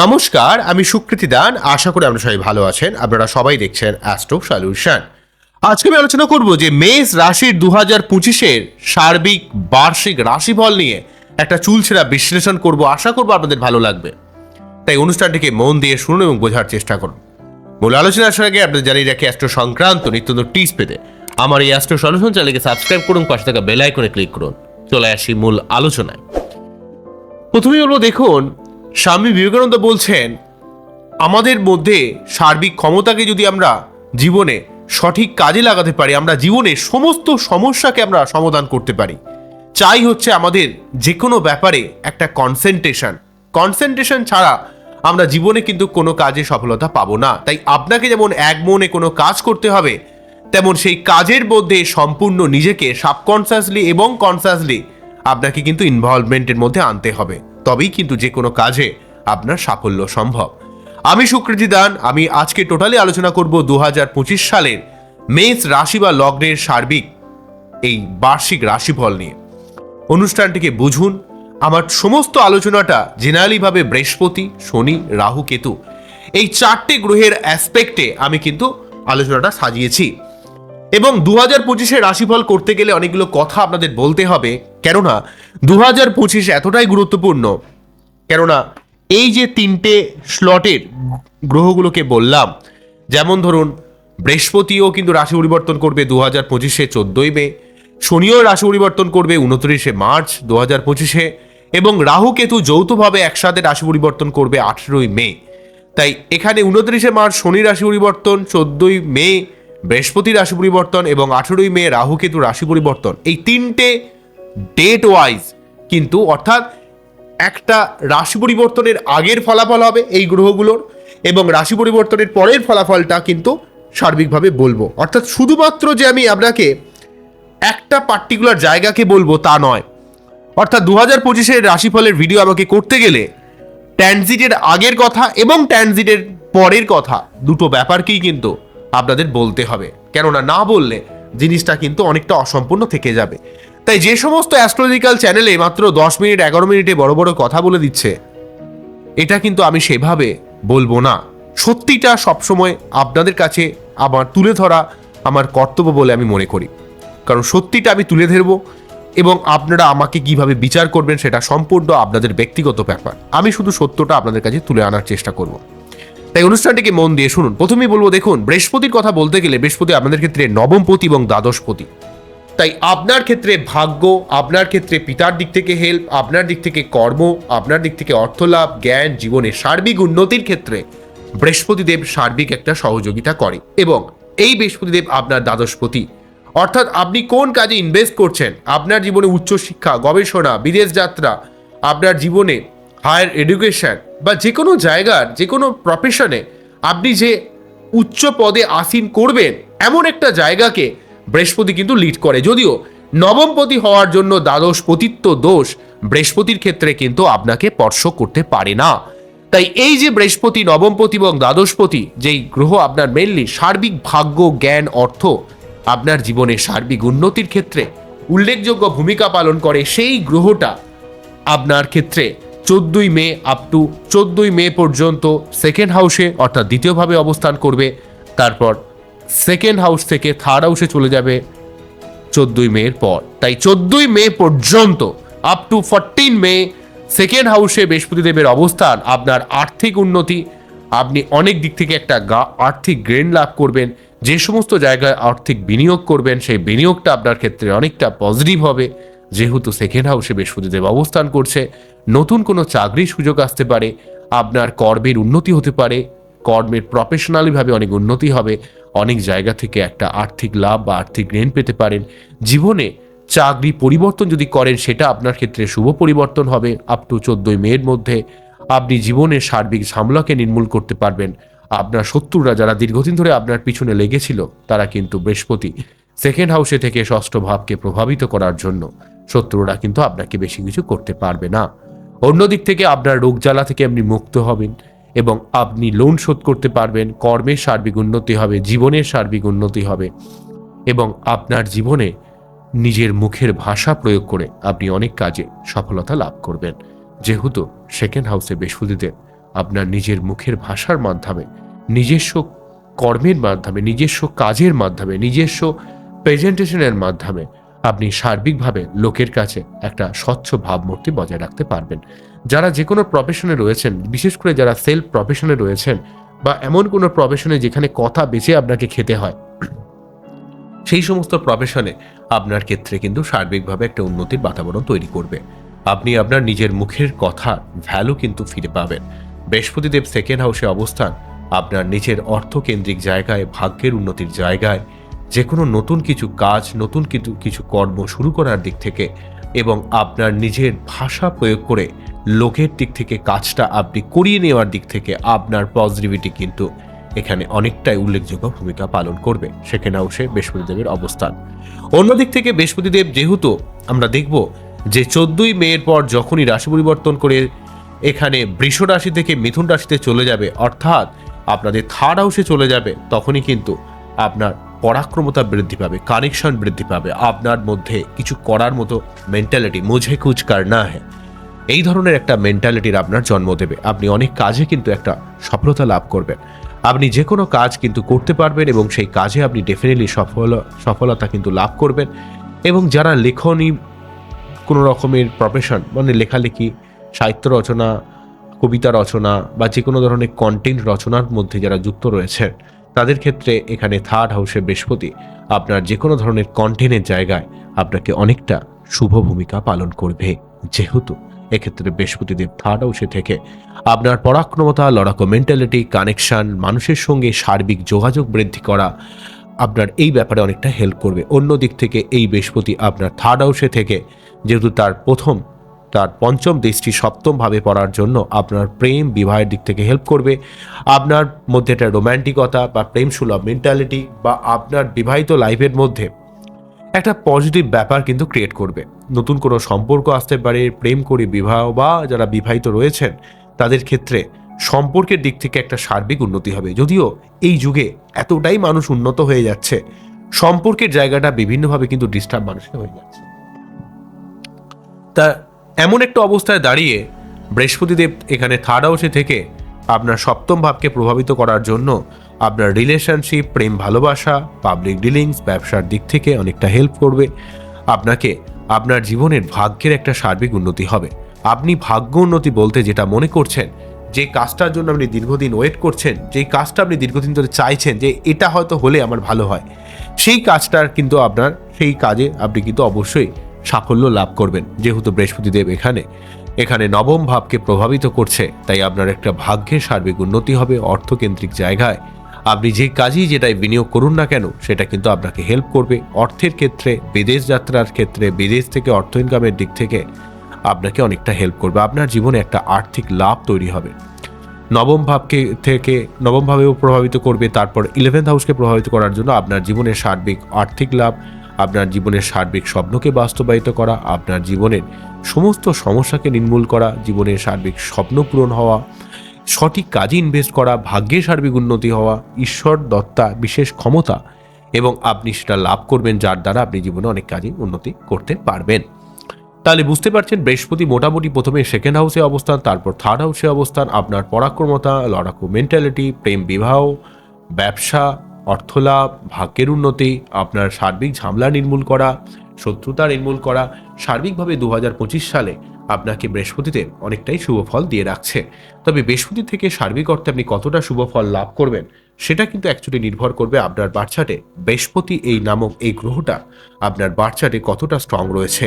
নমস্কার, আমি সুকৃতি দান। আশা করি আপনারা সবাই ভালো আছেন। আপনারা সবাই দেখছেন অ্যাস্ট্রো সলিউশন আজকে আমি আলোচনা করব যে মেষ রাশির দু হাজার পঁচিশের সার্বিক বার্ষিক রাশিফল নিয়ে একটা চুলছেরা বিশ্লেষণ করব। আশা করব আপনাদের ভালো লাগবে। তাই অনুষ্ঠানটিকে মন দিয়ে শুনুন এবং বোঝার চেষ্টা করুন। মূল আলোচনা আসার আগে আপনাদের জানিয়ে রাখি অ্যাস্ট্রো সংক্রান্ত নিত্য নতুন টিপস পেতে আমার এই অ্যাস্ট্রো সলিউশন চ্যানেলকে সাবস্ক্রাইব করুন, পাশে থাকা বেল আইকনে ক্লিক করুন। চলে আসি মূল আলোচনায়। প্রথমেই বলব, দেখুন স্বামী বিবেকানন্দ বলছেন, আমাদের মধ্যে সার্বিক ক্ষমতাকে যদি আমরা জীবনে সঠিক কাজে লাগাতে পারি, আমরা জীবনে সমস্ত সমস্যাকে আমরা সমাধান করতে পারি। চাই হচ্ছে আমাদের যে কোনো ব্যাপারে একটা কনসেন্ট্রেশন কনসেন্ট্রেশন ছাড়া আমরা জীবনে কিন্তু কোনো কাজে সফলতা পাবো না। তাই আপনাকে যেমন এক মনে কোনো কাজ করতে হবে, তেমন সেই কাজের মধ্যে সম্পূর্ণ নিজেকে সাবকনসিয়াসলি এবং কনসিয়াসলি আপনাকে কিন্তু ইনভলভমেন্টের মধ্যে আনতে হবে। তবেই কিন্তু যে কোনো কাজে আপনার সাফল্য সম্ভব। আমি সুকৃতি দান, আমি আজকে টোটালি আলোচনা করব দু হাজার পঁচিশ সালের মেষ রাশি বা লগ্নের সার্বিক এই বার্ষিক রাশিফল নিয়ে। অনুষ্ঠানটিকে বুঝুন, আমার সমস্ত আলোচনাটা জেনারেলিভাবে বৃহস্পতি, শনি, রাহু, কেতু এই চারটে গ্রহের অ্যাসপেক্টে আমি কিন্তু আলোচনাটা সাজিয়েছি। এবং দু হাজার পঁচিশে রাশিফল করতে গেলে অনেকগুলো কথা আপনাদের বলতে হবে। কেননা দু হাজার পঁচিশ এতটাই গুরুত্বপূর্ণ, কেননা এই যে তিনটে স্লটের গ্রহগুলোকে বললাম, যেমন ধরুন বৃহস্পতিও কিন্তু রাশি পরিবর্তন করবে দু হাজার পঁচিশে চোদ্দোই মে, শনিও রাশি পরিবর্তন করবে উনত্রিশে মার্চ দু হাজার পঁচিশে, এবং রাহু কেতু যৌথভাবে একসাথে রাশি পরিবর্তন করবে আঠেরোই মে। তাই এখানে উনত্রিশে মার্চ শনি রাশি পরিবর্তন, চোদ্দই মে বৃহস্পতি রাশি পরিবর্তন, এবং আঠেরোই মে রাহু কেতু রাশি পরিবর্তন। এই তিনটে ডেট ওয়াইজ কিন্তু অর্থাৎ একটা রাশি পরিবর্তনের আগের ফলাফল হবে এই গ্রহগুলোর এবং রাশি পরিবর্তনের পরের ফলাফলটা কিন্তু সার্বিকভাবে বলব। অর্থাৎ শুধুমাত্র যে আমি আপনাকে একটা পার্টিকুলার জায়গাকে বলব তা নয়। অর্থাৎ দু হাজার পঁচিশের রাশিফলের ভিডিও আমাকে করতে গেলে ট্যানজিটের আগের কথা এবং ট্যানজিটের পরের কথা দুটো ব্যাপারকেই কিন্তু আপনাদের বলতে হবে। কেননা না বললে জিনিসটা কিন্তু অনেকটা অসম্পূর্ণ থেকে যাবে। তাই যে সমস্ত অ্যাস্ট্রোলজিক্যাল চ্যানেলে মাত্র দশ মিনিট, এগারো মিনিটে বড় বড় কথা বলে দিচ্ছে, এটা কিন্তু আমি সেভাবে বলব না। সত্যিটা সবসময় আপনাদের কাছে আমার তুলে ধরা আমার কর্তব্য বলে আমি মনে করি। কারণ সত্যিটা আমি তুলে ধরবো এবং আপনারা আমাকে কীভাবে বিচার করবেন সেটা সম্পূর্ণ আপনাদের ব্যক্তিগত ব্যাপার। আমি শুধু সত্যটা আপনাদের কাছে তুলে আনার চেষ্টা করব। তাই অনুষ্ঠানটিকে মন দিয়ে শুনুন। প্রথমেই বলব, দেখুন, বৃহস্পতির কথা বলতে গেলে বৃহস্পতি আপনাদের ক্ষেত্রে নবমপতি এবং দ্বাদশপতি। তাই আপনার ক্ষেত্রে ভাগ্য, আপনার ক্ষেত্রে পিতার দিক থেকে হেল্প আপনার দিক থেকে কর্ম, আপনার দিক থেকে অর্থলাভ, জ্ঞান, জীবনে সার্বিক উন্নতির ক্ষেত্রে বৃহস্পতিদেব সার্বিক একটা সহযোগিতা করে এবং এই বৃহস্পতিদেব আপনার দ্বাদশপতি। অর্থাৎ আপনি কোন কাজে ইনভেস্ট করছেন? আপনার জীবনে উচ্চশিক্ষা গবেষণা, বিদেশ যাত্রা, আপনার জীবনে হায়ার এডুকেশন বা যে কোনো জায়গার, যে কোনো প্রফেশনে আপনি যে উচ্চ পদে আসীন করবেন, এমন একটা জায়গাকে বৃহস্পতি কিন্তু লিড করে। যদিও নবমপতি হওয়ার জন্য দ্বাদশ পতিত্ব দোষ বৃহস্পতির ক্ষেত্রে কিন্তু আপনাকে স্পর্শ করতে পারে না। তাই এই যে বৃহস্পতি নবমপতি এবং দ্বাদশপতি যেই গ্রহ আপনার মেনলি সার্বিক ভাগ্য, জ্ঞান, অর্থ আপনার জীবনে সার্বিক উন্নতির ক্ষেত্রে উল্লেখযোগ্য ভূমিকা পালন করে, সেই গ্রহটা আপনার ক্ষেত্রে চোদ্দই মে আপ টু চোদ্দই মে পর্যন্ত সেকেন্ড হাউসে অর্থাৎ দ্বিতীয়ভাবে অবস্থান করবে। তারপর সেকেন্ড হাউস থেকে থার্ড হাউসে চলে যাবে চোদ্দই মের পর। তাই চোদ্দই মে পর্যন্ত up to fourteen May second হাউসে বৃহস্পতিদেবের অবস্থান, আপনার আর্থিক উন্নতি, আপনি অনেক দিক থেকে একটা গা, আর্থিক গ্রেন লাভ করবেন, যে সমস্ত জায়গায় আর্থিক বিনিয়োগ করবেন, সেই বিনিয়োগটা আপনার ক্ষেত্রে অনেকটা পজিটিভ হবে। যেহেতু সেকেন্ড হাউসে বৃহস্পতিদেব অবস্থান করছে, নতুন কোনো চাকরির সুযোগ আসতে পারে, আপনার কর্মের উন্নতি হতে পারে কর্মের প্রফেশনালিভাবে অনেক উন্নতি হবে, অনেক জায়গা থেকে একটা আর্থিক লাভ বা আর্থিক ঋণ পেতে পারেন। জীবনে চাকরি পরিবর্তন যদি করেন, সেটা আপনার ক্ষেত্রে শুভ পরিবর্তন হবে আপ টু চোদ্দই মেয়ের মধ্যে। আপনি জীবনের সার্বিক ঝামলাকে নির্মূল করতে পারবেন। আপনার শত্রুরা যারা দীর্ঘদিন ধরে আপনার পিছনে লেগেছিল, তারা কিন্তু বৃহস্পতি। সেকেন্ড হাউসে থেকে ষষ্ঠ ভাবকে প্রভাবিত করার জন্য। শত্রুরা কিন্তু আপনাকে বেশি কিছু করতে পারবে না। অন্যদিক থেকে আপনার রোগ জ্বালা থেকে আপনি মুক্ত হবেন। এবং আপনি লোন শোধ করতে পারবেন কর্মের সার্বিক উন্নতি হবে জীবনের সার্বিক উন্নতি হবে এবং আপনার জীবনে নিজের মুখের ভাষা প্রয়োগ করে আপনি অনেক কাজে সফলতা লাভ করবেন। যেহেতু সেকেন্ড হাউসে বৃহস্পতিদের আপনার নিজের মুখের ভাষার মাধ্যমে, নিজস্ব কর্মের মাধ্যমে, নিজস্ব কাজের মাধ্যমে, নিজস্ব প্রেজেন্টেশনের মাধ্যমে আপনি সার্বিকভাবে লোকের কাছে একটা স্বচ্ছ ভাবমূর্তি বজায় রাখতে পারবেন। যারা যে কোনো প্রফেশনে রয়েছেন, বিশেষ করে যারা সেলফ প্রফেশনে রয়েছেন বা এমন কোনো প্রফেশনে যেখানে কথা বেঁচে আপনাকে খেতে হয়, সেই সমস্ত প্রফেশনে আপনার ক্ষেত্রে কিন্তু সার্বিকভাবে একটা উন্নতির বাতাবরণ তৈরি করবে। আপনি আপনার নিজের মুখের কথার ভ্যালু কিন্তু ফিরে পাবেন। বৃহস্পতিদেব সেকেন্ড হাউসে অবস্থান, আপনার নিজের অর্থকেন্দ্রিক জায়গায়, ভাগ্যের উন্নতির জায়গায় যে কোনো নতুন কিছু কাজ, নতুন কিছু কিছু কর্ম শুরু করার দিক থেকে এবং আপনার নিজের ভাষা প্রয়োগ করে লোকের দিক থেকে কাজটা আপনি করিয়ে নেওয়ার দিক থেকে আপনার পজিটিভিটি কিন্তু এখানে অনেকটাই উল্লেখযোগ্য ভূমিকা পালন করবে। সেখানে হাউসে বৃহস্পতিদেবের অবস্থান। অন্যদিক থেকে বৃহস্পতিদেব যেহেতু আমরা দেখব যে চোদ্দই মেয়ের পর যখনই রাশি পরিবর্তন করে এখানে বৃষ রাশি থেকে মিথুন রাশিতে চলে যাবে, অর্থাৎ আপনাদের থার্ড হাউসে চলে যাবে, তখনই কিন্তু আপনার পরাক্রমতা বৃদ্ধি পাবে কানেকশন বৃদ্ধি পাবে, আপনার মধ্যে কিছু করার মতো মেন্টালিটি মুঝে কুচ কার না হ্যাঁ এই ধরনের একটা মেন্টালিটির আপনার জন্ম দেবে। আপনি অনেক কাজে কিন্তু একটা সফলতা লাভ করবেন। আপনি যে কোনো কাজ কিন্তু করতে পারবেন এবং সেই কাজে আপনি ডেফিনেটলি সফল, সফলতা কিন্তু লাভ করবেন। এবং যারা লেখনী কোনো রকমের প্রফেশন মানে লেখালেখি, সাহিত্য রচনা, কবিতা রচনা বা যে কোনো ধরনের কন্টেন্ট রচনার মধ্যে যারা যুক্ত রয়েছেন তাদের ক্ষেত্রে এখানে থার্ড হাউসে বৃহস্পতি আপনার যে কোনো ধরনের কন্টেনের জায়গায় আপনাকে অনেকটা শুভ ভূমিকা পালন করবে। যেহেতু এক্ষেত্রে বৃহস্পতিদেব থার্ড হাউসে থেকে আপনার পরাক্রমতা, লড়াকো মেন্টালিটি কানেকশন মানুষের সঙ্গে সার্বিক যোগাযোগ বৃদ্ধি করা আপনার এই ব্যাপারে অনেকটা হেল্প করবে। অন্য দিক থেকে এই বৃহস্পতি আপনার থার্ড হাউসে থেকে, যেহেতু তার প্রথম তার পঞ্চম দৃষ্টি সপ্তমভাবে পড়ার জন্য আপনার প্রেম বিবাহের দিক থেকে হেল্প করবে। আপনার মধ্যে একটা রোম্যান্টিকতা বা প্রেম সুলভ মেন্টালিটি বা আপনার বিবাহিত লাইফের মধ্যে একটা পজিটিভ ব্যাপার কিন্তু ক্রিয়েট করবে। নতুন কোনো সম্পর্ক আসতে পারে, প্রেম করে বিবাহ বা যারা বিবাহিত রয়েছেন, তাদের ক্ষেত্রে সম্পর্কের দিক থেকে একটা সার্বিক উন্নতি হবে। যদিও এই যুগে এতটাই মানুষ উন্নত হয়ে যাচ্ছে, সম্পর্কের জায়গাটা বিভিন্নভাবে কিন্তু ডিস্টার্ব মানুষের হয়ে যাচ্ছে। তা এমন একটা অবস্থায় দাঁড়িয়ে বৃহস্পতিদেব এখানে থার্ড হাউসে থেকে আপনার সপ্তম ভাবকে প্রভাবিত করার জন্য আপনার রিলেশনশিপ প্রেম, ভালোবাসা পাবলিক ডিলিংস ব্যবসার দিক থেকে অনেকটা হেল্প করবে। আপনাকে আপনার জীবনের ভাগ্যের একটা সার্বিক উন্নতি হবে। আপনি ভাগ্য উন্নতি বলতে যেটা মনে করছেন, যে কাজটার জন্য আপনি দীর্ঘদিন ওয়েট করছেন যেই কাজটা আপনি দীর্ঘদিন ধরে চাইছেন, যে এটা হয়তো হলে আমার ভালো হয়। সেই কাজটার কিন্তু আপনার, সেই কাজে আপনি কিন্তু অবশ্যই সাফল্য লাভ করবেন। যেহেতু বৃহস্পতিদেব এখানে এখানে নবম ভাবকে প্রভাবিত করছে, তাই আপনার একটা ভাগ্যের সার্বিক উন্নতি হবে অর্থকেন্দ্রিক জায়গায়। আপনি যে কাজই যেটাই বিনিয়োগ করুন না কেন, সেটা কিন্তু আপনাকে হেল্প করবে অর্থের ক্ষেত্রে, বিদেশ যাত্রার ক্ষেত্রে, বিদেশ থেকে অর্থ ইনকামের দিক থেকে আপনাকে অনেকটা হেল্প করবে। আপনার জীবনে একটা আর্থিক লাভ তৈরি হবে। নবম ভাবকে থেকে, নবম ভাবেও প্রভাবিত করবে, তারপর ইলেভেন্থ হাউসকে প্রভাবিত করার জন্য আপনার জীবনে সার্বিক আর্থিক লাভ আপনার জীবনের সার্বিক স্বপ্নকে বাস্তবায়িত করা, আপনার জীবনের সমস্ত সমস্যাকে নির্মূল করা, জীবনের সার্বিক স্বপ্ন পূরণ হওয়া, সঠিক কাজে ইনভেস্ট করা, ভাগ্যের সার্বিক উন্নতি হওয়া, ঈশ্বর, দত্তা, বিশেষ ক্ষমতা এবং আপনি সেটা লাভ করবেন যার দ্বারা আপনি জীবনে অনেক কাজে উন্নতি করতে পারবেন। তাহলে বুঝতে পারছেন, বৃহস্পতি মোটামুটি প্রথমে সেকেন্ড হাউসে অবস্থান, তারপর থার্ড হাউসে অবস্থান, আপনার পরাক্রমতা, লড়াকু মেন্টালিটি প্রেম বিবাহ ব্যবসা অর্থলাভ, ভাগ্যের উন্নতি, আপনার সার্বিক ঝামেলা নির্মূল করা, শত্রুতা নির্মূল করা, সার্বিকভাবে দু হাজার পঁচিশ সালে আপনাকে বৃহস্পতিতে অনেকটাই শুভ ফল দিয়ে রাখছে। তবে বৃহস্পতি থেকে সার্বিক অর্থে আপনি কতটা শুভ ফল লাভ করবেন, সেটা কিন্তু অ্যাকচুয়ালি নির্ভর করবে আপনার বাচ্চাটে বৃহস্পতি এই নামক এই গ্রহটা আপনার বার্চাটে কতটা স্ট্রং রয়েছে।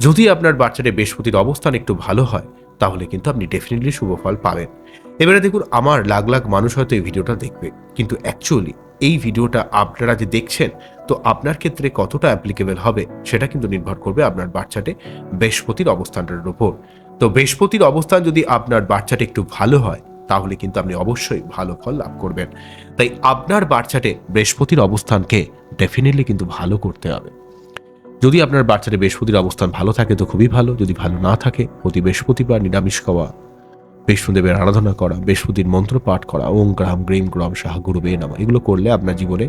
যদি আপনার বাচ্চাটে বৃহস্পতির অবস্থান একটু ভালো হয়, তাহলে কিন্তু আপনি ডেফিনেটলি শুভ ফল পাবেন। এবারে দেখুন, আমার লাখ লাখ মানুষ হয়তো এই ভিডিওটা দেখবে, কিন্তু অ্যাকচুয়ালি এই ভিডিওটা আপনারা যে দেখছেন, তো আপনার ক্ষেত্রে কতটা অ্যাপ্লিকেবল হবে সেটা কিন্তু নির্ভর করবে আপনার বাচ্চাটে বৃহস্পতির অবস্থানটার উপর। তো বৃহস্পতির অবস্থান যদি আপনার বাচ্চাটা একটু ভালো হয়, তাহলে কিন্তু আপনি অবশ্যই ভালো ফল লাভ করবেন। তাই আপনার বাচ্চাটে বৃহস্পতির অবস্থানকে ডেফিনেটলি কিন্তু ভালো করতে হবে। যদি আপনার বাচ্চাদের বৃহস্পতির অবস্থান ভালো থাকে, তো খুবই ভালো, যদি ভালো না থাকে, প্রতি বৃহস্পতিবার নিরামিষ খাওয়া বিষ্ণুদেবের আরাধনা করা, বৃহস্পতির মন্ত্র পাঠ করা, ওম গ্রাম গ্রীম গ্রম সাহা গুরুবে নামা, এগুলো করলে আপনার জীবনে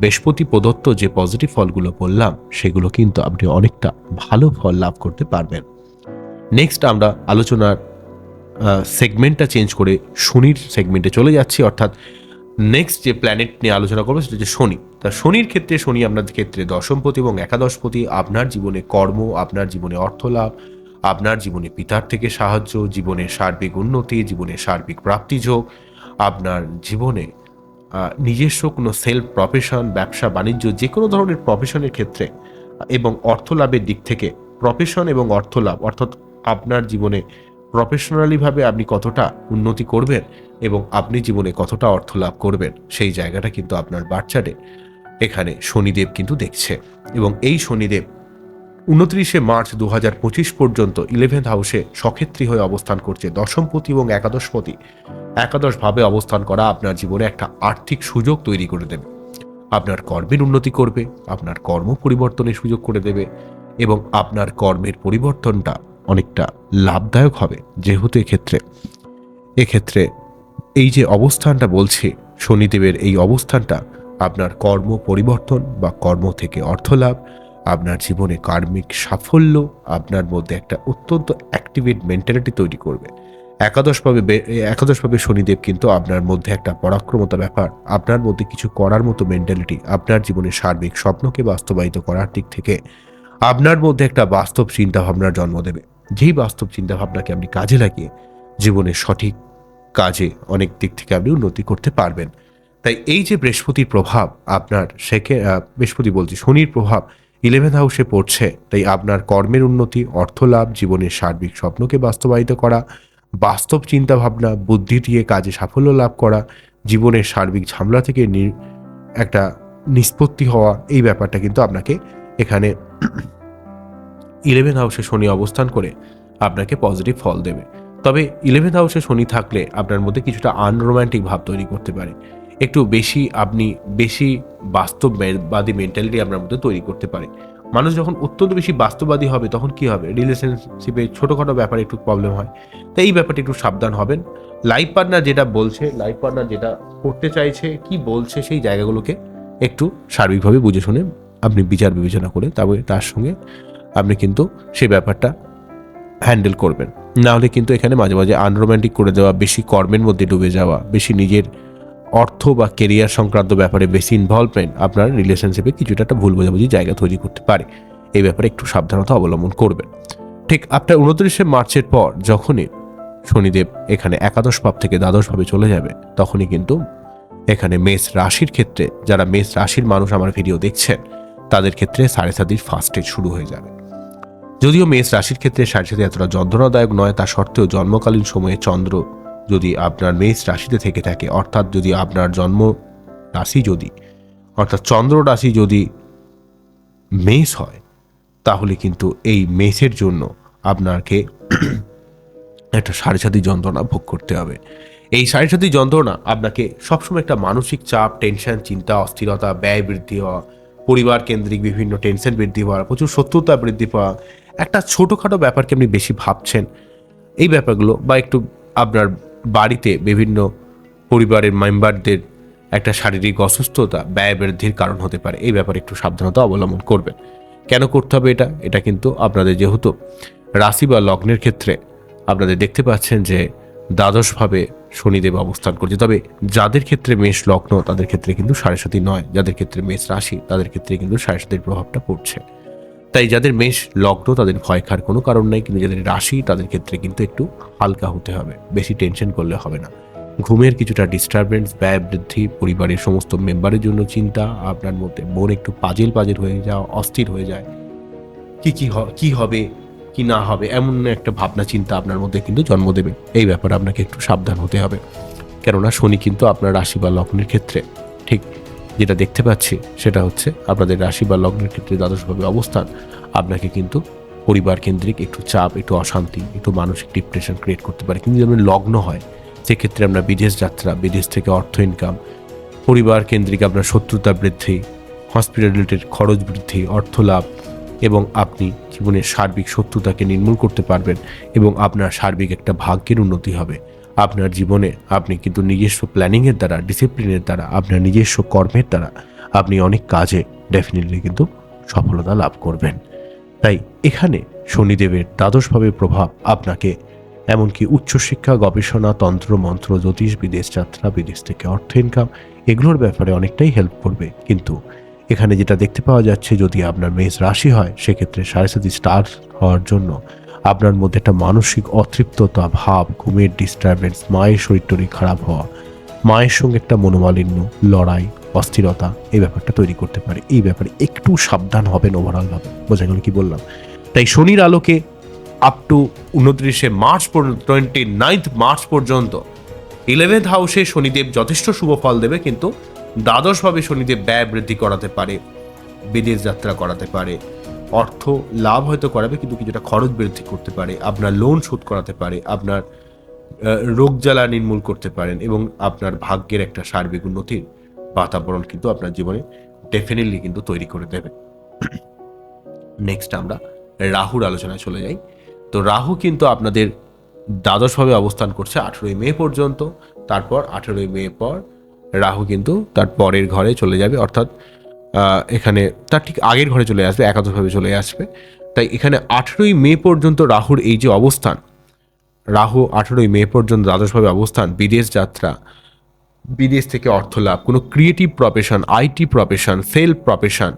বৃহস্পতি প্রদত্ত যে পজিটিভ ফলগুলো বললাম, সেগুলো কিন্তু আপনি অনেকটা ভালো ফল লাভ করতে পারবেন। নেক্সট আমরা আলোচনার সেগমেন্টটা চেঞ্জ করে শনির সেগমেন্টে চলে যাচ্ছি, অর্থাৎ নেক্সট যে প্ল্যানেট নিয়ে আলোচনা করব সেটা হচ্ছে শনি। তা শনির ক্ষেত্রে শনি আপনার ক্ষেত্রে দশমপতি এবং একাদশপতি, আপনার জীবনে কর্ম, আপনার জীবনে অর্থ লাভ আপনার জীবনে পিতার থেকে সাহায্য জীবনের সার্বিক উন্নতি জীবনের সার্বিক প্রাপ্তিযোগ আপনার জীবনে নিজস্ব কোনো সেলফ প্রফেশন ব্যবসা, বাণিজ্য যে কোনো ধরনের প্রফেশনের ক্ষেত্রে, এবং অর্থ লাভের দিক থেকে প্রফেশন এবং অর্থ লাভ, অর্থাৎ আপনার জীবনে প্রফেশনালিভাবে আপনি কতটা উন্নতি করবেন এবং আপনি জীবনে কতটা অর্থ লাভ করবেন, সেই জায়গাটা কিন্তু আপনার বাচ্চাটে এখানে শনিদেব কিন্তু দেখছে এবং এই শনিদেব উনত্রিশে মার্চ দু হাজার পঁচিশ পর্যন্ত ইলেভেন্থ হাউসে সক্ষেত্রী হয়ে অবস্থান করছে দশমপতি এবং একাদশপতি। একাদশভাবে অবস্থান করা আপনার জীবনে একটা আর্থিক সুযোগ তৈরি করে দেবে। আপনার কর্মের উন্নতি করবে, আপনার কর্ম পরিবর্তনের সুযোগ করে দেবে এবং আপনার কর্মের পরিবর্তনটা অনেকটা লাভদায়ক হবে যেহেতু এক্ষেত্রে। এক্ষেত্রে এই যে অবস্থানটা বলছি, শনিদেবের এই অবস্থানটা আপনার কর্ম পরিবর্তন বা কর্ম থেকে অর্থ লাভ আপনার জীবনে কার্মিক সাফল্য আপনার মধ্যে একটা অত্যন্ত অ্যাক্টিভেট মেন্টালিটি তৈরি করবে। একাদশভাবে একাদশভাবে শনিদেব কিন্তু আপনার মধ্যে একটা পরাক্রমতা ব্যাপার। আপনার মধ্যে কিছু করার মতো মেন্টালিটি আপনার জীবনের সার্বিক স্বপ্নকে বাস্তবায়িত করার দিক থেকে আপনার মধ্যে একটা বাস্তব চিন্তাভাবনার জন্ম দেবে। যেই বাস্তব চিন্তাভাবনাকে আপনি কাজে লাগিয়ে জীবনের সঠিক কাজে অনেক দিক থেকে আপনি উন্নতি করতে পারবেন। তাই এই যে বৃহস্পতির প্রভাব আপনার সেকে বৃহস্পতি বলছি শনির প্রভাব ইলেভেন্থ হাউসে পড়ছে, তাই আপনার কর্মের উন্নতি, অর্থ লাভ, জীবনের সার্বিক স্বপ্নকে বাস্তবায়িত করা, বাস্তব চিন্তা ভাবনা বুদ্ধি দিয়ে কাজে সাফল্য লাভ করা, জীবনের সার্বিক ঝামেলা থেকে একটা নিষ্পত্তি হওয়া, এই ব্যাপারটা কিন্তু আপনাকে এখানে ইলেভেন হাউসে শনি অবস্থান করে আপনাকে পজিটিভ ফল দেবে। তবে ইলেভেন্থ হাউসে শনি থাকলে আপনার মধ্যে কিছুটা আনরোম্যান্টিক ভাব তৈরি করতে পারে। একটু বেশি আপনি বেশি বাস্তববাদী মেন্টালিটি আপনার মধ্যে তৈরি করতে পারে। মানুষ যখন অত্যন্ত বেশি বাস্তববাদী হবে, তখন কি হবে? রিলেশনশিপে ছোটোখাটো ব্যাপারে একটু প্রবলেম হয়। তাই এই ব্যাপারটা একটু সাবধান হবেন। লাইফ পার্টনার যেটা বলছে লাইফ পার্টনার যেটা করতে চাইছে, কি বলছে সেই জায়গাগুলোকে একটু সার্বিকভাবে বুঝে শুনে আপনি বিচার বিবেচনা করে তবে তার সঙ্গে আপনি কিন্তু সেই ব্যাপারটা হ্যান্ডেল করবেন। না হলে কিন্তু এখানে মাঝে মাঝে আনরোম্যান্টিক করে দেওয়া, বেশি কর্মের মধ্যে ডুবে যাওয়া, বেশি নিজের অর্থ বা কেরিয়ার সংক্রান্ত ব্যাপারে বেশি ইনভলভমেন্ট আপনার রিলেশনশিপে কিছুটা একটা ভুল বোঝাবুঝি জায়গা তৈরি করতে পারে। এই ব্যাপারে একটু সাবধানতা অবলম্বন করবেন। ঠিক আপনার উনত্রিশে মার্চের পর যখনই শনিদেব এখানে একাদশ ভাব থেকে দ্বাদশ ভাবে চলে যাবে, তখনই কিন্তু এখানে মেষ রাশির ক্ষেত্রে, যারা মেষ রাশির মানুষ আমার ভিডিও দেখছেন, তাদের ক্ষেত্রে সাড়ে সাতির ফার্স্ট স্টেজ শুরু হয়ে যাবে। যদিও মেষ রাশির ক্ষেত্রে সাড়ে সাথে এতটা যন্ত্রণাদায়ক নয়, তা সত্ত্বেও জন্মকালীন সময়ে চন্দ্র যদি আপনার মেষ রাশিতে থেকে থাকে, অর্থাৎ যদি আপনার জন্ম রাশি যদি, অর্থাৎ চন্দ্র রাশি যদি মেষ হয়, তাহলে কিন্তু এই মেষের জন্য আপনাকে একটা সাড়ে সাথী যন্ত্রণা ভোগ করতে হবে। এই সাড়ে যন্ত্রণা আপনাকে সবসময় একটা মানসিক চাপ, টেনশন, চিন্তা, অস্থিরতা, ব্যয় বৃদ্ধি হওয়া, পরিবার কেন্দ্রিক বিভিন্ন টেনশন বৃদ্ধি হওয়া, প্রচুর শত্রুতা বৃদ্ধি পাওয়া, একটা ছোটোখাটো ব্যাপারকে আপনি বেশি ভাবছেন, এই ব্যাপারগুলো বা একটু আপনার বাড়িতে বিভিন্ন পরিবারের মেম্বারদের একটা শারীরিক অসুস্থতা, ব্যয় বৃদ্ধির কারণ হতে পারে। এই ব্যাপারে একটু সাবধানতা অবলম্বন করবেন। কেন করতে হবে এটা? এটা কিন্তু আপনাদের যেহেতু রাশি বা লগ্নের ক্ষেত্রে আপনাদের দেখতে পাচ্ছেন যে দ্বাদশভাবে শনিদেব অবস্থান করছে। তবে যাদের ক্ষেত্রে মেষ লগ্ন, তাদের ক্ষেত্রে কিন্তু সাড়ে নয়। যাদের ক্ষেত্রে মেষ রাশি, তাদের ক্ষেত্রে কিন্তু সাড়ে প্রভাবটা পড়ছে। তাই যাদের মেষ লগ্ন, তাদের ভয় খাওয়ার কোনো কারণ নাই, কিন্তু যাদের রাশি, তাদের ক্ষেত্রে কিন্তু একটু হালকা হতে হবে। বেশি টেনশন করলে হবে না। ঘুমের কিছুটা ডিস্টারবেন্স ব্যয় বৃদ্ধি, পরিবারের সমস্ত মেম্বারের জন্য চিন্তা, আপনার মধ্যে মন একটু পাজেল পাজেল হয়ে যাওয়া, অস্থির হয়ে যায়। কি কি কি হবে, কি না হবে, এমন একটা ভাবনা, চিন্তা আপনার মধ্যে কিন্তু জন্ম দেবে। এই ব্যাপারে আপনাকে একটু সাবধান হতে হবে। কেননা শনি কিন্তু আপনার রাশি বা লগ্নের ক্ষেত্রে। ঠিক যেটা দেখতে পাচ্ছি, সেটা হচ্ছে আপনাদের রাশি বা লগ্নের ক্ষেত্রে দ্বাদশভাবে অবস্থান। আপনাকে কিন্তু পরিবার কেন্দ্রিক একটু চাপ, একটু অশান্তি, একটু মানসিক ডিপ্রেশন ক্রিয়েট করতে পারে। কিন্তু যেমন লগ্ন হয়, সেক্ষেত্রে আমরা বিদেশ যাত্রা, বিদেশ থেকে অর্থ ইনকাম পরিবার কেন্দ্রিক আপনার শত্রুতা বৃদ্ধি হসপিটালিটির খরচ বৃদ্ধি, অর্থ লাভ এবং আপনি জীবনের সার্বিক শত্রুতাকে নির্মূল করতে পারবেন এবং আপনার সার্বিক একটা ভাগ্যের উন্নতি হবে। আপনার জীবনে আপনি কিন্তু নিজস্ব প্ল্যানিংয়ের দ্বারা ডিসিপ্লিনের দ্বারা, আপনার নিজস্ব কর্মের দ্বারা আপনি অনেক কাজে ডেফিনেটলি কিন্তু সফলতা লাভ করবেন। তাই এখানে শনিদেবের দ্বাদশভাবে প্রভাব আপনাকে এমনকি উচ্চশিক্ষা, গবেষণা, তন্ত্র, মন্ত্র, জ্যোতিষ বিদেশ, যাত্রা বিদেশ থেকে অর্থ ইনকাম এগুলোর ব্যাপারে অনেকটাই হেল্প করবে। কিন্তু এখানে যেটা দেখতে পাওয়া যাচ্ছে, যদি আপনার মেষ রাশি হয়, সেক্ষেত্রে সাড়ে সাতি স্টার হওয়ার জন্য আপনার মধ্যে একটা মানসিক অতৃপ্ততা, ভাব, ঘুমের ডিস্টারবেন্স মায়ের শরীর টরীর খারাপ হওয়া, মায়ের সঙ্গে একটা মনোমালিন্য, লড়াই, অস্থিরতা, এই ব্যাপারটা তৈরি করতে পারে। এই ব্যাপারে একটু সাবধান হবেন ওভারঅলভাবে বোঝা গেল কি বললাম? তাই শনির আলোকে আপ টু উনত্রিশে মার্চ পর্যন্ত টোয়েন্টি নাইন্থ মার্চ পর্যন্ত ইলেভেন্থ হাউসে শনিদেব যথেষ্ট শুভ ফল দেবে, কিন্তু দ্বাদশভাবে শনিদেব ব্যয় বৃদ্ধি করাতে পারে, বিদেশ যাত্রা করাতে পারে। অর্থ লাভ হয়তো করাবে, কিন্তু কিছুটা খরচ বৃদ্ধি করতে পারে, আপনার লোন শোধ করাতে পারে, আপনার রোগ জ্বালা নির্মূল করতে পারেন এবং আপনার ভাগ্যের একটা সার্বিক উন্নতির বাতাবরণ কিন্তু আপনার জীবনে ডেফিনেটলি কিন্তু তৈরি করে দেবে। নেক্সট আমরা রাহুর আলোচনায় চলে যাই। তো রাহু কিন্তু আপনাদের দ্বাদশভাবে অবস্থান করছে আঠেরোই মে পর্যন্ত, তারপর আঠেরোই মে পর রাহু কিন্তু তার পরের ঘরে চলে যাবে, অর্থাৎ এখানে, তার ঠিক আগের ঘরে চলে আসবে, একাদশভাবে চলে আসবে। তাই এখানে আঠেরোই মে পর্যন্ত রাহুর এই যে অবস্থান, রাহু আঠেরোই মে পর্যন্ত দ্বাদশভাবে অবস্থান, বিদেশ যাত্রা, বিদেশ থেকে অর্থ লাভ, কোনো creative profession IT profession self profession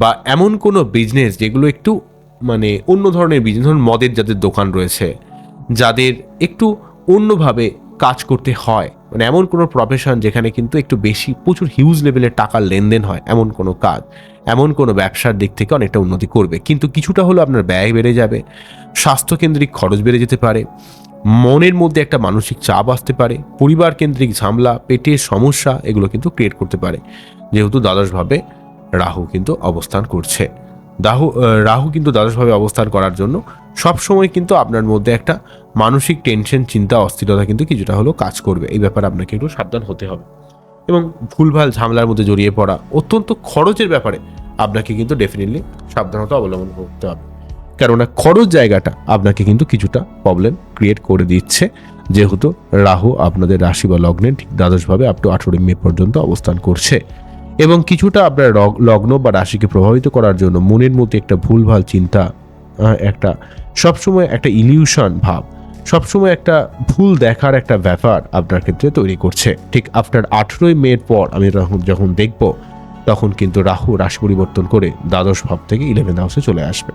বা এমন কোনো বিজনেস যেগুলো একটু মানে অন্য ধরনের বিজনেস ধরুন মদের যাদের দোকান রয়েছে, যাদের একটু অন্যভাবে কাজ করতে হয়। মানে এমন কোনো প্রফেশন যেখানে কিন্তু একটু বেশি, প্রচুর হিউজ লেভেলের টাকার লেনদেন হয় এমন কোনো কাজ। এমন কোনো ব্যবসার দিক থেকে অনেকটা উন্নতি করবে। কিন্তু কিছুটা হলো আপনার ব্যয় বেড়ে যাবে, স্বাস্থ্যকেন্দ্রিক খরচ বেড়ে যেতে পারে, মনের মধ্যে একটা মানসিক চাপ আসতে পারে পরিবার কেন্দ্রিক ঝামেলা, পেটের সমস্যা এগুলো কিন্তু ক্রিয়েট করতে পারে। যেহেতু দ্বাদশভাবে রাহু কিন্তু অবস্থান করছে। রাহু রাহু কিন্তু দ্বাদশভাবে অবস্থান করার জন্য সবসময় কিন্তু আপনার মধ্যে একটা মানসিক টেনশন চিন্তা, অস্থিরতা কিন্তু কিছুটা হলেও কাজ করবে। এই ব্যাপারে আপনাকে একটু সাবধান হতে হবে। এবং ভুলভাল ঝামেলার মধ্যে জড়িয়ে পড়া অত্যন্ত খরচের ব্যাপারে আপনাকে কিন্তু ডেফিনেটলি সাবধানতা অবলম্বন করতে হবে। কেননা খরচ জায়গাটা আপনাকে কিন্তু কিছুটা প্রবলেম ক্রিয়েট করে দিচ্ছে। যেহেতু রাহু আপনাদের রাশি বা লগ্নে ঠিক দ্বাদশভাবে আপ টু আঠেরোই মে পর্যন্ত অবস্থান করছে। এবং কিছুটা আপনার লগ্ন বা রাশিকে প্রভাবিত করার জন্য মনের মধ্যে একটা ভুলভাল চিন্তা একটা সবসময় একটা ইলিউশন ভাব, সবসময় একটা ভুল দেখার একটা ব্যাপার আপনার ক্ষেত্রে তৈরি করছে। ঠিক আফটার আঠেরোই মের পর আমি যখন দেখব, তখন কিন্তু রাহু রাশি পরিবর্তন করে দ্বাদশ ভাব থেকে ইলেভেন হাউসে চলে আসবে।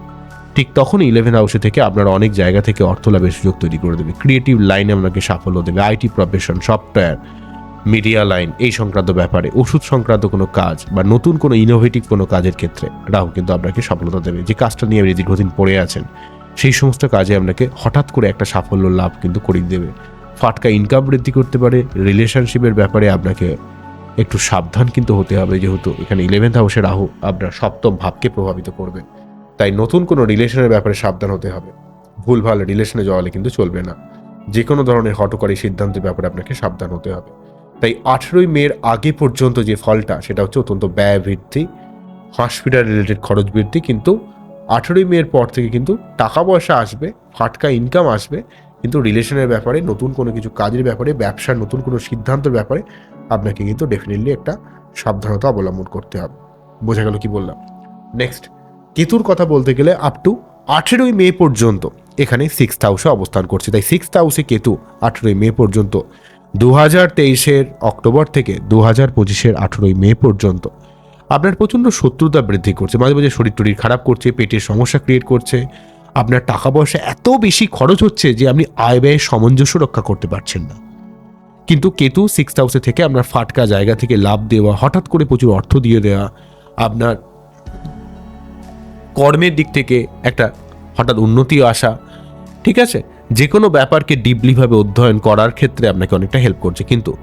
ঠিক তখনই ইলেভেন হাউসে থেকে আপনার অনেক জায়গা থেকে অর্থ লাভের সুযোগ তৈরি করে দেবে। ক্রিয়েটিভ লাইনে আপনাকে সাফল্য দেবে। IT profession software media line এই সংক্রান্ত ব্যাপারে, ওষুধ সংক্রান্ত কোনো কাজ বা নতুন কোনো ইনোভেটিভ কোনো কাজের ক্ষেত্রে রাহু কিন্তু আপনাকে সফলতা দেবে। যে কাজটা নিয়ে আপনি দীর্ঘদিন পড়ে আছেন, সেই সমস্ত কাজে আপনাকে হঠাৎ করে একটা সাফল্য লাভ কিন্তু করিয়ে দেবে। ফাটকা ইনকাম বৃদ্ধি করতে পারে রিলেশনশিপের ব্যাপারে আপনাকে একটু সাবধান কিন্তু হতে হবে। যেহেতু এখানে ইলেভেন্থ হাউসে রাহু আপনার সপ্তম ভাবকে প্রভাবিত করবে। তাই নতুন কোনো রিলেশনের ব্যাপারে সাবধান হতে হবে। ভুলভাল রিলেশনে জড়ালে কিন্তু চলবে না। যে কোনো ধরনের হটকারী সিদ্ধান্তের ব্যাপারে আপনাকে সাবধান হতে হবে। তাই আঠেরোই মের আগে পর্যন্ত যে ফলটা, সেটা হচ্ছে অত্যন্ত ব্যয় বৃদ্ধি হসপিটাল রিলেটেড খরচ বৃদ্ধি, কিন্তু আঠেরোই মের পর থেকে কিন্তু টাকা পয়সা আসবে, ফাটকা ইনকাম আসবে, কিন্তু রিলেশনের ব্যাপারে, নতুন কোনো কিছু কাজের ব্যাপারে, ব্যবসার নতুন কোনো সিদ্ধান্তের ব্যাপারে আপনাকে কিন্তু ডেফিনেটলি একটা সাবধানতা অবলম্বন করতে হবে। বোঝা গেল কি বললাম? নেক্সট কেতুর কথা বলতে গেলে আপ টু আঠেরোই মে পর্যন্ত এখানে সিক্স হাউসে অবস্থান করছে। তাই সিক্স হাউসে কেতু আঠেরোই মে পর্যন্ত দু হাজার তেইশের অক্টোবর থেকে দু হাজার পঁচিশের আঠেরোই মে পর্যন্ত আপনার প্রচণ্ড শত্রুতা বৃদ্ধি করছে। মাঝে মাঝে শরীর টরীর খারাপ করছে, পেটের সমস্যা ক্রিয়েট করছে। আপনার টাকা পয়সা এত বেশি খরচ হচ্ছে যে আপনি আয় ব্যয়ের সামঞ্জস্য রক্ষা করতে পারছেন না। কিন্তু কেতু সিক্স হাউসে থেকে আপনার ফাটকা জায়গা থেকে লাভ দেওয়া, হঠাৎ করে প্রচুর অর্থ দিয়ে দেওয়া, আপনার কর্মের দিক থেকে একটা হঠাৎ উন্নতি আসা, ঠিক আছে? যে কোনো ব্যাপারকে ডিপলিভাবে অধ্যয়ন করার ক্ষেত্রে আপনাকে অনেকটা হেল্প করছে। কিন্তু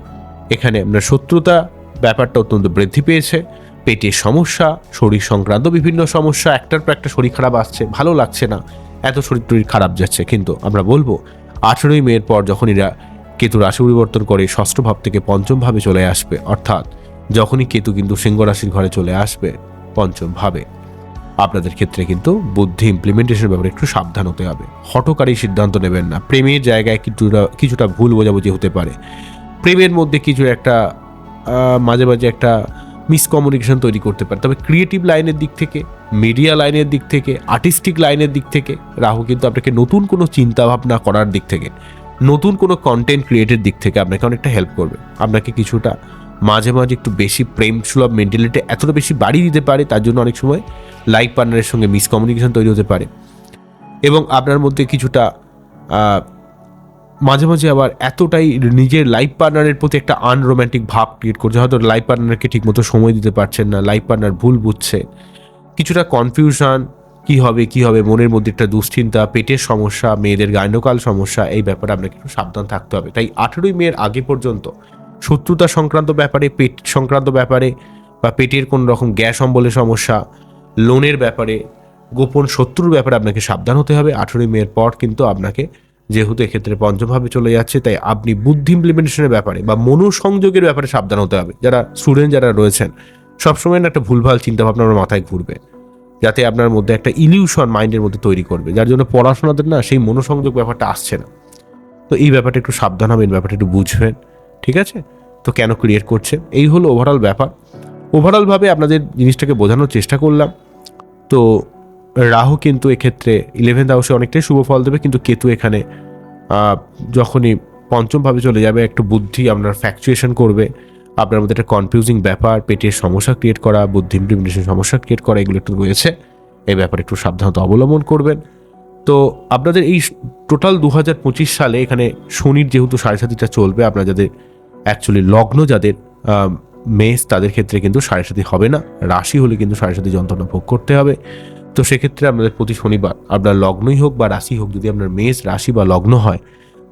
এখানে আপনার শত্রুতা, ব্যাপারটা অত্যন্ত বৃদ্ধি পেয়েছে। পেটের সমস্যা, শরীর সংক্রান্ত বিভিন্ন সমস্যা, একটার পর একটা শরীর খারাপ আসছে, ভালো লাগছে না, এত শরীর টরীর খারাপ যাচ্ছে। কিন্তু আমরা বলব, আঠেরোই মেয়ের পর যখন এরা কেতু রাশি পরিবর্তন করে, ষষ্ঠ ভাব থেকে পঞ্চম ভাবে চলে আসবে। অর্থাৎ যখনই কেতু কিন্তু সিংহ রাশির ঘরে চলে আসবে, পঞ্চম ভাবে। আপনাদের ক্ষেত্রে কিন্তু বুদ্ধি ইমপ্লিমেন্টেশনের ব্যাপারে একটু সাবধান হতে হবে। হটকারী সিদ্ধান্ত নেবেন না। প্রেমের জায়গায় কিছুটা কিছুটা ভুল বোঝাবুঝি হতে পারে। প্রেমের মধ্যে কিছু একটা মাঝে মাঝে একটা মিসকমিউনিকেশন তৈরি করতে পারে। তবে ক্রিয়েটিভ লাইনের দিক থেকে মিডিয়া লাইনের দিক থেকে আর্টিস্টিক লাইনের দিক থেকে, রাহু কিন্তু আপনাকে নতুন কোনো চিন্তা ভাবনা করার দিক থেকে, নতুন কোনো কন্টেন্ট ক্রিয়েটের দিক থেকে আপনাকে অনেকটা হেল্প করবে। আপনাকে কিছুটা মাঝে মাঝে একটু বেশি প্রেম সুলভ মেন্টালিটি এতটা বেশি বাড়িয়ে দিতে পারে, তার জন্য অনেক সময় লাইফ পার্টনারের সঙ্গে মিসকমিউনিকেশন তৈরি হতে পারে। এবং আপনার মধ্যে কিছুটা মাঝে মাঝে আবার এতটাই নিজের লাইফ পার্টনারের প্রতি একটা আনরোম্যান্টিক ভাব ক্রিয়েট করছে। হয়তো লাইফ পার্টনারকে ঠিকমতো সময় দিতে পারছেন না লাইফ পার্টনার ভুল বুঝছে। কিছুটা কনফিউশন কি হবে কি হবে, মনের মধ্যে একটা দুশ্চিন্তা, পেটের সমস্যা, মেয়েদের গাইনোকাল সমস্যা, এই ব্যাপারে আপনাকে একটু সাবধান থাকতে হবে। তাই আঠেরোই মেয়ের আগে পর্যন্ত শত্রুতা সংক্রান্ত ব্যাপারে, পেট সংক্রান্ত ব্যাপারে বা পেটের কোনো রকম গ্যাস অম্বলের সমস্যা, লোনের ব্যাপারে, গোপন শত্রুর ব্যাপারে আপনাকে সাবধান হতে হবে। আঠেরোই মেয়ের পর কিন্তু আপনাকে যেহেতু এক্ষেত্রে পঞ্চমভাবে চলে যাচ্ছে, তাই আপনি বুদ্ধি ইমপ্লিমেন্টেশনের ব্যাপারে বা মনোসংযোগের ব্যাপারে সাবধান হতে হবে। যারা স্টুডেন্ট যারা রয়েছেন, সবসময় না একটা ভুলভাল চিন্তাভাবনা আপনার মাথায় ঘুরবে, যাতে আপনার মধ্যে একটা ইলিউশন মাইন্ডের মধ্যে তৈরি করবে, যার জন্য পড়াশোনাতে না সেই মনোসংযোগ ব্যাপারটা আসছে না। তো এই ব্যাপারটা একটু সাবধান হবেন, ব্যাপারটা একটু বুঝবেন। ঠিক আছে? তো কেন ক্রিয়েট করছে? এই হলো ওভারঅল ব্যাপার। ওভারঅলভাবে আপনাদের জিনিসটাকে বোঝানোর চেষ্টা করলাম। তো রাহু কিন্তু এক্ষেত্রে ইলেভেন্থ হাউসে অনেকটাই শুভ ফল দেবে, কিন্তু কেতু এখানে যখনই পঞ্চমভাবে চলে যাবে, একটু বুদ্ধি আপনার ফ্যাকচুয়েশন করবে। আপনার মধ্যে একটা কনফিউজিং ব্যাপার, পেটের সমস্যা ক্রিয়েট করা বুদ্ধি সমস্যা ক্রিয়েট করা, এগুলো একটু রয়েছে। এই ব্যাপারে একটু সাবধানতা অবলম্বন করবেন। তো আপনাদের এই টোটাল দু হাজার পঁচিশ সালে এখানে শনির যেহেতু সাড়ে সাতিটা চলবে, আপনার যাদের অ্যাকচুয়ালি লগ্ন যাদের মেষ তাদের ক্ষেত্রে কিন্তু সাড়ে সাতি হবে না। রাশি হলে কিন্তু সাড়ে সাতি যন্ত্রণা ভোগ করতে হবে। তো সেক্ষেত্রে আপনাদের প্রতি শনিবার, আপনার লগ্নই হোক বা রাশি হোক, যদি আপনার মেষ রাশি বা লগ্ন হয়,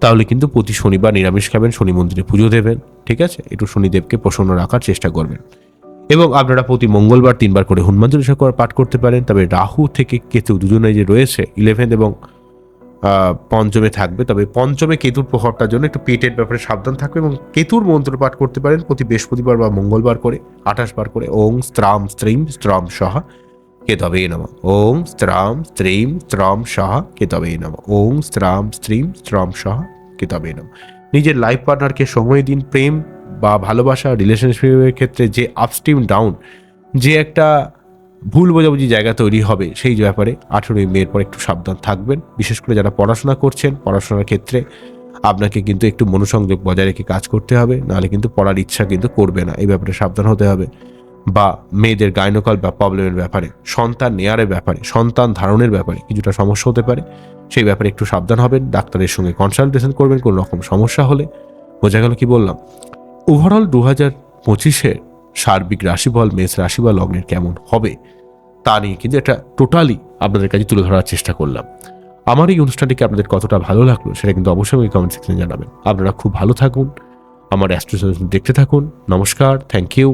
তাহলে কিন্তু প্রতি শনিবার নিরামিষ খাবেন, শনি মন্দিরে পুজো দেবেন, ঠিক আছে? একটু শনিদেবকে প্রসন্ন রাখার চেষ্টা করবেন। এবং আপনারা প্রতি মঙ্গলবার তিনবার করে হনুমান চল্লিশা করে পাঠ করতে পারেন। তবে রাহু থেকে কেতু দুজনে যে রয়েছে ইলেভেন এবং পঞ্চমে থাকবে। তবে পঞ্চমে কেতুর প্রভাবটার জন্য একটু পেটের ব্যাপারে সাবধান থাকবে এবং কেতুর মন্ত্র পাঠ করতে পারেন প্রতি বৃহস্পতিবার বা মঙ্গলবার করে, আঠাশ বার করে। ওং স্ত্রাম স্ত্রিম স্ত্রম সহা কেতবে নম। ওং স্ত্রাম স্ত্রীম স্ত্রম সহা কেতবে নম। ওং স্ত্রাম স্ত্রীম স্ত্রম সহা কেতবে নম। নিজের লাইফ পার্টনারকে সময় দিন, প্রেম বা ভালোবাসা রিলেশনশিপের ক্ষেত্রে যে আপস্ট্রিম ডাউন যে একটা ভুল বোঝাবুঝি জায়গা তৈরি হবে সেই ব্যাপারে আঠেরোই মেয়ের পর একটু সাবধান থাকবেন। বিশেষ করে যারা পড়াশোনা করছেন, পড়াশোনার ক্ষেত্রে আপনাকে কিন্তু একটু মনোসংযোগ বজায় রেখে কাজ করতে হবে, নাহলে কিন্তু পড়ার ইচ্ছা কিন্তু করবে না। এই ব্যাপারে সাবধান হতে হবে। বা মেয়েদের গাইনোকল বা প্রবলেমের ব্যাপারে, সন্তান নেয়ারের ব্যাপারে, সন্তান ধারণের ব্যাপারে কিছুটা সমস্যা হতে পারে। সেই ব্যাপারে একটু সাবধান হবেন, ডাক্তারের সঙ্গে কনসালটেশন করবেন, কোনো রকম সমস্যা হলে। বোঝা গেল কি বললাম? ওভারঅল দু হাজার পঁচিশে সার্বিক রাশিফল মেষ রাশি বা লগ্নের কেমন হবে, তা নিয়ে কিন্তু এটা টোটালি আপনাদের কাছে তুলে ধরার চেষ্টা করলাম। আমার এই অনুষ্ঠানটিকে আপনাদের কতটা ভালো লাগল সেটা কিন্তু অবশ্যই আমি কমেন্ট সেকশনে জানাবেন। আপনারা খুব ভালো থাকুন, আমার অ্যাস্ট্রো দেখতে থাকুন, নমস্কার থ্যাংক ইউ